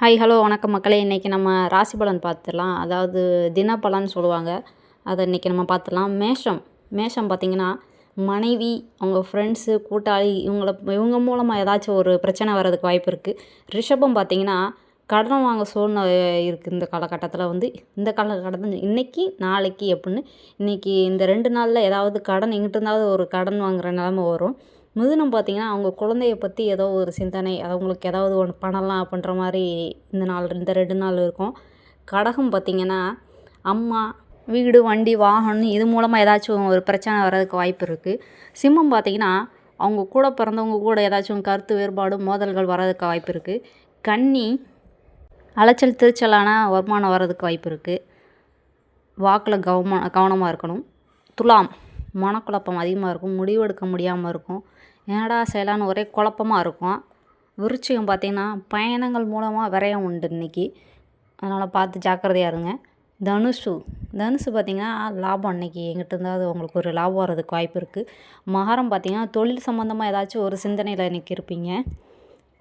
Hi hello வணக்கம் மக்களே. இன்றைக்கி நம்ம ராசி பலன் பார்த்துடலாம். அதாவது தினப்பலன்னு சொல்லுவாங்க. அதை இன்றைக்கி நம்ம பார்த்துடலாம். மேஷம். மேஷம் பார்த்திங்கன்னா மனைவி அவங்க ஃப்ரெண்ட்ஸு கூட்டாளி இவங்கள இவங்க மூலமாக ஏதாச்சும் ஒரு பிரச்சனை வர்றதுக்கு வாய்ப்பு இருக்குது ரிஷபம் பார்த்திங்கன்னா கடன் வாங்க சூழ்நிலை இருக்குது இந்த காலகட்டத்தில் வந்து. இந்த காலகட்டத்தில் இன்றைக்கி நாளைக்கு எப்படின்னு இன்றைக்கி இந்த ரெண்டு நாளில் ஏதாவது கடன் எங்கிட்டிருந்தாவது ஒரு கடன் வாங்குகிற நிலமை வரும். மிதுனம் பார்த்திங்கன்னா அவங்க குழந்தைய பற்றி ஏதோ ஒரு சிந்தனை அவங்களுக்கு ஏதாவது ஒன்று பண்ணலாம் அப்படின்ற மாதிரி இந்த நாள் இந்த ரெண்டு நாள் இருக்கும். கடகம் பார்த்திங்கன்னா அம்மா வீடு வண்டி வாகனம் இது மூலமாக ஏதாச்சும் ஒரு பிரச்சனை வர்றதுக்கு வாய்ப்பு இருக்குது சிம்மம் பார்த்திங்கன்னா அவங்க கூட பிறந்தவங்க கூட ஏதாச்சும் கருத்து வேறுபாடு மோதல்கள் வர்றதுக்கு வாய்ப்பு இருக்குது கன்னி அலைச்சல் திருச்சலான வருமானம் வர்றதுக்கு வாய்ப்பு இருக்குது வாக்கில் கவனம் கவனமாக இருக்கணும். துலாம். மனக்குழப்பம் அதிகமாக இருக்கும் முடிவெடுக்க முடியாமல் இருக்கும். என்னடா செய்யலான்னு ஒரே குழப்பமாக இருக்கும். விருச்சிகம் பார்த்திங்கன்னா பயணங்கள் மூலமாக விரயம் உண்டு இன்றைக்கி அதனால் பார்த்து ஜாக்கிரதையாக இருங்க. தனுஷு தனுசு பார்த்திங்கன்னா லாபம் அன்றைக்கி எங்கிட்ட இருந்தாவது உங்களுக்கு ஒரு லாபம் வர்றதுக்கு வாய்ப்பு இருக்குது மகரம் பார்த்திங்கன்னா தொழில் சம்மந்தமாக ஏதாச்சும் ஒரு சிந்தனையில் இன்றைக்கி இருப்பீங்க.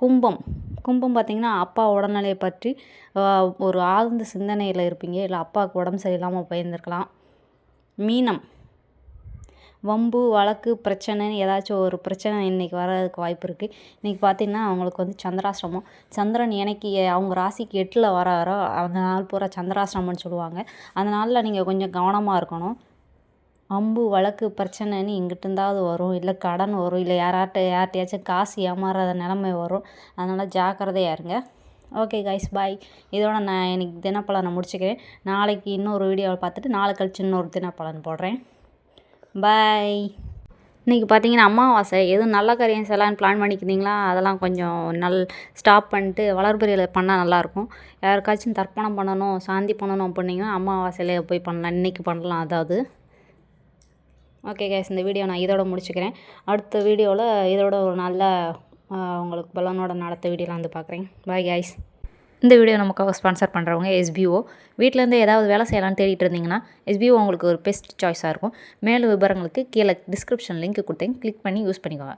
கும்பம். கும்பம் பார்த்திங்கன்னா அப்பா உடல்நிலையை பற்றி ஒரு ஆழ்ந்த சிந்தனையில் இருப்பீங்க. இல்லை அப்பாவுக்கு உடம்பு சரியில்லாமல் பயந்துருக்கலாம் மீனம். வம்பு வழக்கு பிரச்சனைன்னு ஏதாச்சும் ஒரு பிரச்சனை இன்றைக்கி வர்றதுக்கு வாய்ப்பு இருக்குது இன்றைக்கி பார்த்திங்கன்னா அவங்களுக்கு வந்து சந்திராசிரமம். சந்திரன் எனக்கு அவங்க ராசிக்கு எட்டில் வராரோ அந்த நாள் பூரா சந்திராசிரமம்னு சொல்லுவாங்க. அந்த நாளில் நீங்கள் கொஞ்சம் கவனமாக இருக்கணும். அம்பு வழக்கு பிரச்சனைன்னு இங்கிட்ட இருந்தாவது வரும். இல்லை கடன் வரும். இல்லை யாராட்ட யார்கிட்டயாச்சும் காசு ஏமாறாத நிலமை வரும். அதனால் ஜாக்கிரதையாக இருங்க. ஓகே கைஸ் பாய் இதோட நான் எனக்கு தினப்பலனை முடிச்சுக்கிறேன். நாளைக்கு இன்னொரு வீடியோவை பார்த்துட்டு நாளை கழிச்சு இன்னொரு தினப்பலன் போடுறேன். பாய் இன்றைக்கி பார்த்தீங்கன்னா அமாவாசை. எதுவும் நல்ல காரியம் செய்யலான்னு பிளான் பண்ணிக்கிறீங்களா அதெல்லாம் கொஞ்சம் நல் ஸ்டாப் பண்ணிட்டு வளர்பிறையில் பண்ணால் நல்லாயிருக்கும். யாருக்காச்சும் தர்ப்பணம் பண்ணணும் சாந்தி பண்ணணும் அப்படின்னீங்கன்னா அமாவாசையில் போய் பண்ணலாம். இன்றைக்கி பண்ணலாம் அதாவது. ஓகே கேஸ் இந்த வீடியோ நான் இதோட முடிச்சுக்கிறேன். அடுத்த வீடியோவில் இதோட ஒரு நல்ல உங்களுக்கு பலனோட நடத்த வீடியோலாம் வந்து பார்க்குறேன். பாய் கேஸ் இந்த வீடியோ நமக்காக ஸ்பான்சர் பண்ணுறவங்க எஸ்பிஓ வீட்டிலேருந்து ஏதாவது வேலை செய்யலாம்னு தேடிட்டு இருந்தீங்கன்னா எஸ்பிஓ உங்களுக்கு ஒரு பெஸ்ட் சாய்ஸாக இருக்கும். மேலும் விவரங்களுக்கு கீழே டிஸ்கிரிப்ஷன் லிங்க் கொடுத்தேன். கிளிக் பண்ணி யூஸ் பண்ணிக்கோங்க.